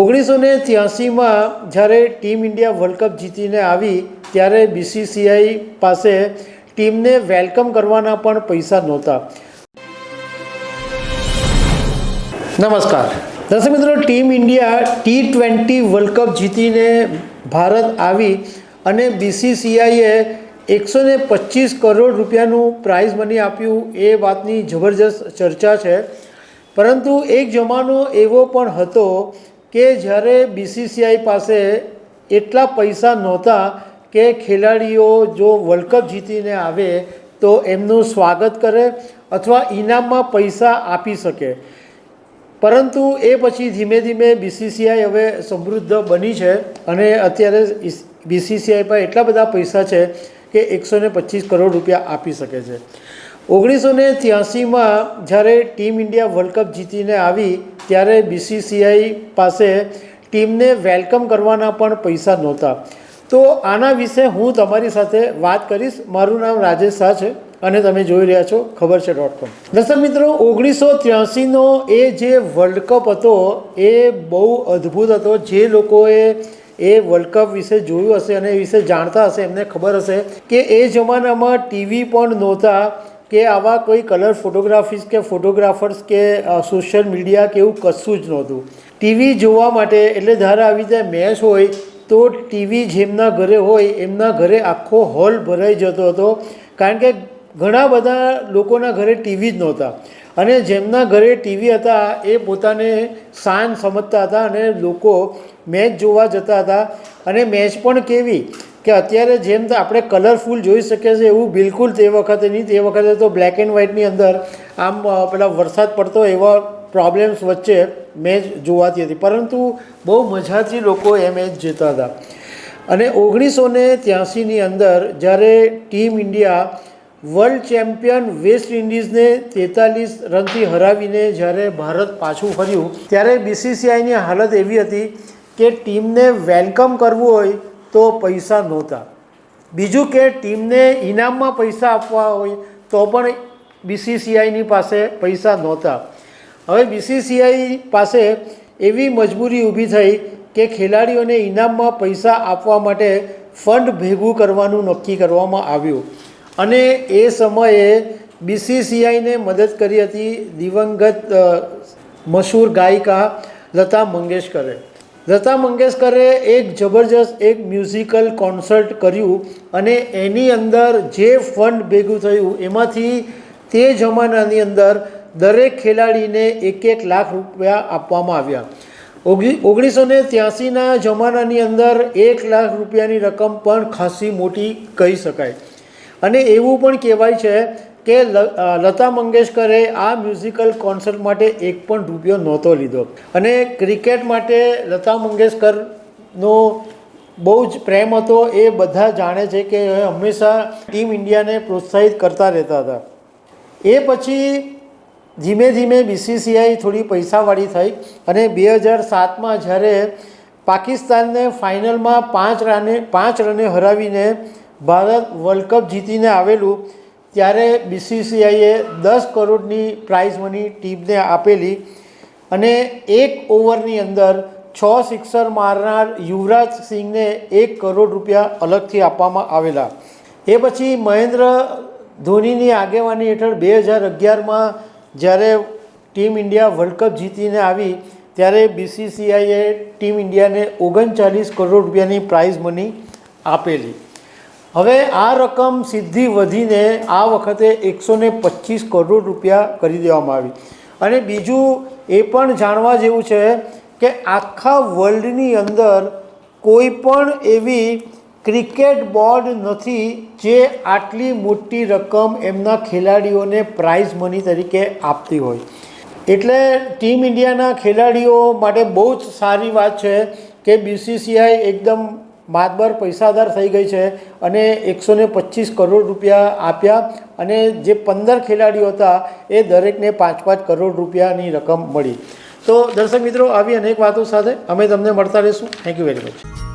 ઓગણીસો ને ત્યાસીમાં જ્યારે ટીમ ઇન્ડિયા વર્લ્ડ કપ જીતીને આવી, ત્યારે બીસીસીઆઈ પાસે ટીમને વેલકમ કરવાના પણ પૈસા નહોતા. નમસ્કાર. દર્શક મિત્રો, team India T twenty world cup જીતીને ભારત આવી અને બીસીસીઆઈએ એકસો ને પચીસ કરોડ રૂપિયાનું પ્રાઇઝ મની આપ્યું એ વાતની જબરજસ્ત ચર્ચા છે. પરંતુ એક જમાનો એવો પણ હતો કે જ્યારે બીસીસીઆઈ પાસે એટલા પૈસા નહોતા કે ખેલાડીઓ જો વર્લ્ડ કપ જીતીને આવે તો એમનું સ્વાગત કરે અથવા ઇનામમાં પૈસા આપી શકે. પરંતુ એ પછી ધીમે ધીમે બીસીસીઆઈ હવે સમૃદ્ધ બની છે અને અત્યારે બીસીસીઆઈ પર એટલા બધા પૈસા છે કે એકસો ને પચીસ કરોડ રૂપિયા આપી શકે છે. ઓગણીસો ને ત્યાસીમાં જ્યારે ટીમ ઇન્ડિયા વર્લ્ડ કપ જીતીને આવી ત્યારે બીસીસીઆઈ પાસે ટીમને વેલકમ કરવાના પણ પૈસા નહોતા. તો આના વિશે હું તમારી સાથે વાત કરીશ. મારું નામ રાજેશ શાહ છે અને તમે જોઈ રહ્યા છો ખબર છે ડોટ કોમ દર્શક મિત્રો, ઓગણીસો ત્યાસીનો એ જે વર્લ્ડ કપ હતો, એ બહુ અદ્ભુત હતો. જે લોકોએ એ વર્લ્ડ કપ વિશે જોયું હશે અને એ વિશે જાણતા હશે, એમને ખબર હશે કે એ જમાનામાં ટીવી પણ નહોતા. કે આવા કોઈ કલર ફોટોગ્રાફીસ કે ફોટોગ્રાફર્સ કે સોશિયલ મીડિયા કે એવું કશું જ નહોતું. ટીવી જોવા માટે એટલે ધારે આવી રીતે મેચ હોય તો ટીવી જેમના ઘરે હોય, એમના ઘરે આખો હોલ ભરાઈ જતો હતો. કારણ કે ઘણા બધા લોકોના ઘરે ટીવી જ નહોતા. અને જેમના ઘરે ટીવી હતા, એ પોતાને શાન સમજતા હતા અને લોકો મેચ જોવા જતા હતા. અને મેચ પણ કેવી? કે અત્યારે જેમ આપણે કલરફુલ જોઈ શકીએ છીએ એવું બિલકુલ તે વખતે નહીં. તે વખતે તો બ્લેક એન્ડ વ્હાઇટની અંદર આમ પેલા વરસાદ પડતો એવા પ્રોબ્લેમ્સ વચ્ચે મેચ જોવાતી હતી. પરંતુ બહુ મજાથી લોકો એ મેચ જીતા હતા. અને ઓગણીસો ને ત્યાસીની અંદર જ્યારે team India world champion West ઇન્ડિઝને તેતાલીસ રનથી હરાવીને જ્યારે ભારત પાછું ફર્યું, ત્યારે બીસીસીઆઈની હાલત એવી હતી કે ટીમને વેલકમ કરવું હોય તો પૈસા નહોતા. બીજું કે ટીમને ઇનામમાં પૈસા આપવા હોય તો પણ બીસીસીઆઈની પાસે પૈસા નહોતા. હવે બીસીસીઆઈ પાસે એવી મજબૂરી ઊભી થઈ કે ખેલાડીઓને ઇનામમાં પૈસા આપવા માટે ફંડ ભેગું કરવાનું નક્કી કરવામાં આવ્યું. અને એ સમયે બીસીસીઆઈને મદદ કરી હતી દિવંગત મશહૂર ગાયિકા લતા મંગેશકરે. લતા મંગેશકરે એક જબરજસ્ત, એક મ્યુઝિકલ કોન્સર્ટ કર્યું અને એની અંદર જે ફંડ ભેગું થયું, એમાંથી તે જમાનાની અંદર દરેક ખેલાડીને એક એક લાખ રૂપિયા આપવામાં આવ્યા. ઓગણી ઓગણીસો ને ત્યાસીના જમાનાની અંદર એક લાખ રૂપિયાની રકમ પણ ખાસી મોટી કહી શકાય. અને એવું પણ કહેવાય છે કે લતા મંગેશકરે આ મ્યુઝિકલ કોન્સર્ટ માટે એક પણ રૂપિયો નહોતો લીધો. અને ક્રિકેટ માટે લતા મંગેશકરનો બહુ જ પ્રેમ હતો. એ બધા જાણે છે કે હંમેશા ટીમ ઇન્ડિયાને પ્રોત્સાહિત કરતા રહેતા હતા. એ પછી ધીમે ધીમે બીસીસીઆઈ થોડી પૈસાવાળી થઈ અને બે હજાર સાતમાં જ્યારે પાકિસ્તાનને ફાઇનલમાં પાંચ રને પાંચ રને હરાવીને ભારત વર્લ્ડ કપ જીતીને આવેલું ત્યારે બીસીસીઆઈએ દસ કરોડની પ્રાઇઝ મની ટીમને આપેલી અને એક ઓવરની અંદર છ સિક્સર મારનાર યુવરાજ સિંહને એક કરોડ રૂપિયા અલગથી આપવામાં આવેલા. એ પછી મહેન્દ્ર ધોનીની આગેવાની હેઠળ બે હજાર અગિયારમાં જ્યારે ટીમ ઇન્ડિયા વર્લ્ડ કપ જીતીને આવી, ત્યારે બીસીસીઆઈએ ટીમ ઇન્ડિયાને ઓગણચાલીસ કરોડ રૂપિયાની પ્રાઇઝ મની આપેલી. હવે આ રકમ સીધી વધીને આ વખતે એકસો ને પચીસ કરોડ રૂપિયા કરી દેવામાં આવી. અને બીજું એ પણ જાણવા જેવું છે કે આખા વર્લ્ડની અંદર કોઈ પણ એવી ક્રિકેટ બોર્ડ નથી જે આટલી મોટી રકમ એમના ખેલાડીઓને પ્રાઇઝ મની તરીકે આપતી હોય. એટલે ટીમ ઇન્ડિયાના ખેલાડીઓ માટે બહુ જ સારી વાત છે કે બીસીસીઆઈ એકદમ માતબર પૈસાદાર થઈ ગઈ છે અને એકસો ને પચીસ કરોડ રૂપિયા આપ્યા અને જે પંદર ખેલાડીઓ હતા એ દરેકને પાંચ પાંચ કરોડ રૂપિયાની રકમ મળી. તો દર્શક મિત્રો, આવી અનેક વાતો સાથે અમે તમને મળતા રહીશું. Thank you very much